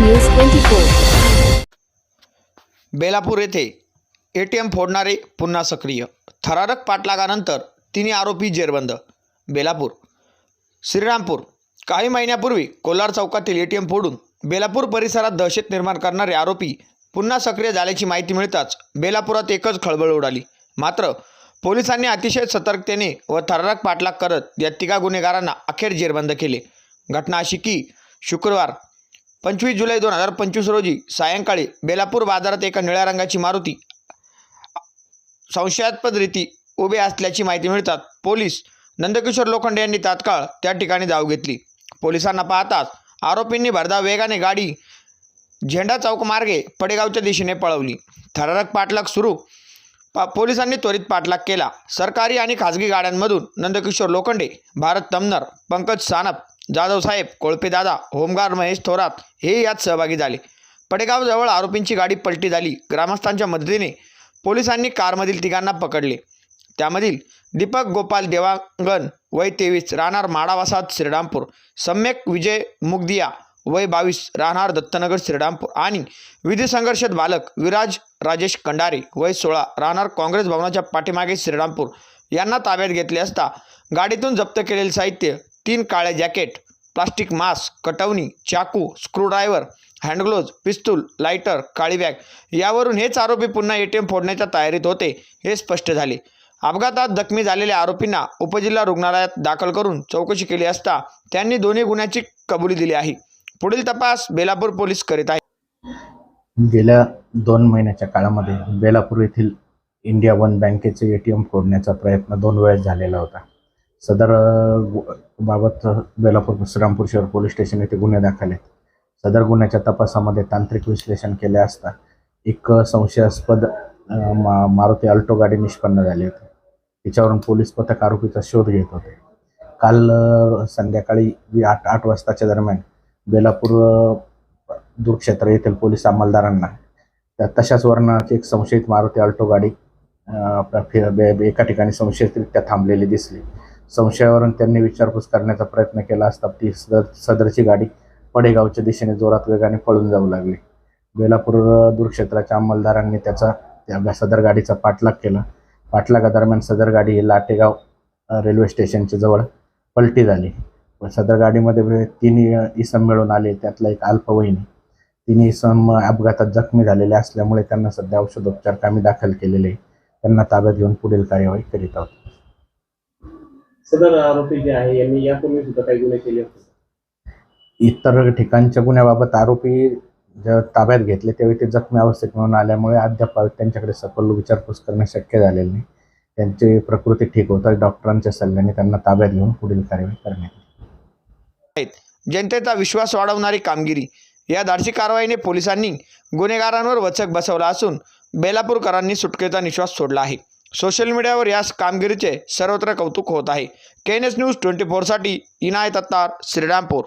News twenty four Belapur येथे ए T M फोडणारे पुन्हा सक्रिय. थरारक पाठलागानंतर तिन्ही आरोपी जेरबंद. बेलापूर श्रीरामपूर. काही महिन्यापूर्वी कोलार चौकातील ए टी एम फोडून बेलापूर परिसरात दहशत निर्माण करणारे आरोपी पुन्हा सक्रिय झाल्याची माहिती मिळताच बेलापुरात एकच खळबळ उडाली. मात्र पोलिसांनी अतिशय सतर्कतेने व थरारक पाठलाग करत या तिघा गुन्हेगारांना अखेर जेरबंद केले. घटना अशी की शुक्रवार पंचवीस जुलै दोन हजार पंचवीस रोजी सायंकाळी बेलापूर बाजारात एका निळ्या रंगाची मारुती संशयास्पद रीती उभे असल्याची माहिती मिळतात. पोलीस नंदकिशोर लोखंडे यांनी तात्काळ त्या ठिकाणी धाव घेतली. पोलिसांना पाहताच आरोपींनी भरधाव वेगाने गाडी झेंडा चौक मार्गे पडेगावच्या दिशेने पळवली. थरारक पाठलाग सुरू. पा पोलिसांनी त्वरित पाठलाग केला. सरकारी आणि खाजगी गाड्यांमधून नंदकिशोर लोखंडे भारत तमनर पंकज सानप जाधव साहेब कोळपेदादा होमगार महेश थोरात हे यात सहभागी झाले. पडेगावजवळ आरोपींची गाडी पलटी झाली. ग्रामस्थांच्या मदतीने पोलिसांनी कारमधील तिघांना पकडले. त्यामधील दीपक गोपाल देवांगण वय तेवीस राहणार माडावासात श्रीरामपूर. सम्यक विजय मुगदिया वय बावीस राहणार दत्तनगर श्रीरामपूर. आणि विधी संघर्षात बालक विराज राजेश कंडारे वय सोळा राहणार काँग्रेस भवनाच्या पाठीमागे श्रीरामपूर. यांना ताब्यात घेतले असता गाडीतून जप्त केलेले साहित्य तीन काळे जॅकेट प्लास्टिक मास्क कटवणी चाकू स्क्रूड्रायव्हर हँडग्लोज पिस्तूल लायटर काळी बॅग यावरून हेच आरोपी पुन्हा ए टी एम फोडण्याच्या तयारीत होते हे स्पष्ट झाले. अपघातात जखमी झालेल्या आरोपींना उपजिल्हा रुग्णालयात दाखल करून चौकशी केली असता त्यांनी दोन्ही गुन्ह्याची कबुली दिली आहे. पुढील तपास बेलापूर पोलीस करीत आहे गेल्या दोन महिन्याच्या काळामध्ये बेलापूर येथील इंडिया वन बँकेचे ए टी एम फोडण्याचा प्रयत्न दोन वेळेस झालेला होता. सदर बाबत बेलापूर श्रीरामपूर शहर पोलीस स्टेशन येथे गुन्हे दाखल आहेत. सदर गुन्ह्याच्या तपासामध्ये तांत्रिक विश्लेषण केले असता एक संशयास्पद मा मारुती अल्टो गाडी निष्पन्न झाली होती. तिच्यावरून पोलीस पथक आरोपीचा शोध घेत होते. काल संध्याकाळी आठ आठ वाजताच्या दरम्यान बेलापूर दूरक्षेत्र येथील पोलीस अंमलदारांना तशाच वर्णाची एक संशयित मारुती अल्टो गाडी आपल्या बे- एका ठिकाणी संशयितरित्या थांबलेली दिसली. संशयावरून त्यांनी विचारपूस करण्याचा प्रयत्न केला असता ती सदर सदरची गाडी पडेगावच्या दिशेने जोरात वेगाने पळून जाऊ लागली. बेलापूर दूरक्षेत्राच्या अंमलदारांनी त्याचा त्या सदर गाडीचा पाठलाग केला. पाठलागादरम्यान सदर गाडी ही लाटेगाव रेल्वे स्टेशनच्या जवळ पलटी झाली. व सदर गाडीमध्ये तिन्ही इसम मिळून आले. त्यातला एक अल्पवयीन. तिन्ही इसम अपघातात जखमी झालेले असल्यामुळे त्यांना सध्या औषधोपचार कामी दाखल केलेले आहे. त्यांना ताब्यात घेऊन पुढील कार्यवाही करीत आहोत. सदर आरोपी जे आहे यांनी यापूर्वी सुद्धा काही गुन्हे केले होते. इतर ठिकाणच्या गुन्ह्याबाबत आरोपी जेव्हा ताब्यात घेतले त्यावेळी ते जखमी अवस्थेत म्हणून आल्यामुळे अद्याप त्यांच्याकडे सखोल विचारपूस करणे शक्य झालेले नाही. त्यांची प्रकृती ठीक होताच डॉक्टरांच्या सल्ल्याने त्यांना ताब्यात घेऊन पुढील कार्यवाही करण्यात येईल. जनतेचा विश्वास वाढवणारी कामगिरी. या धाडसी कारवाईने पोलिसांनी गुन्हेगारांवर वचक बसवला असून बेलापूरकरांनी सुटकेचा निश्वास सोडला आहे. सोशल मीडियावर याच कामगिरीचे सर्वत्र कौतुक होत आहे. K N S news twenty फोरसाठी Inayat Attar Shrirampur.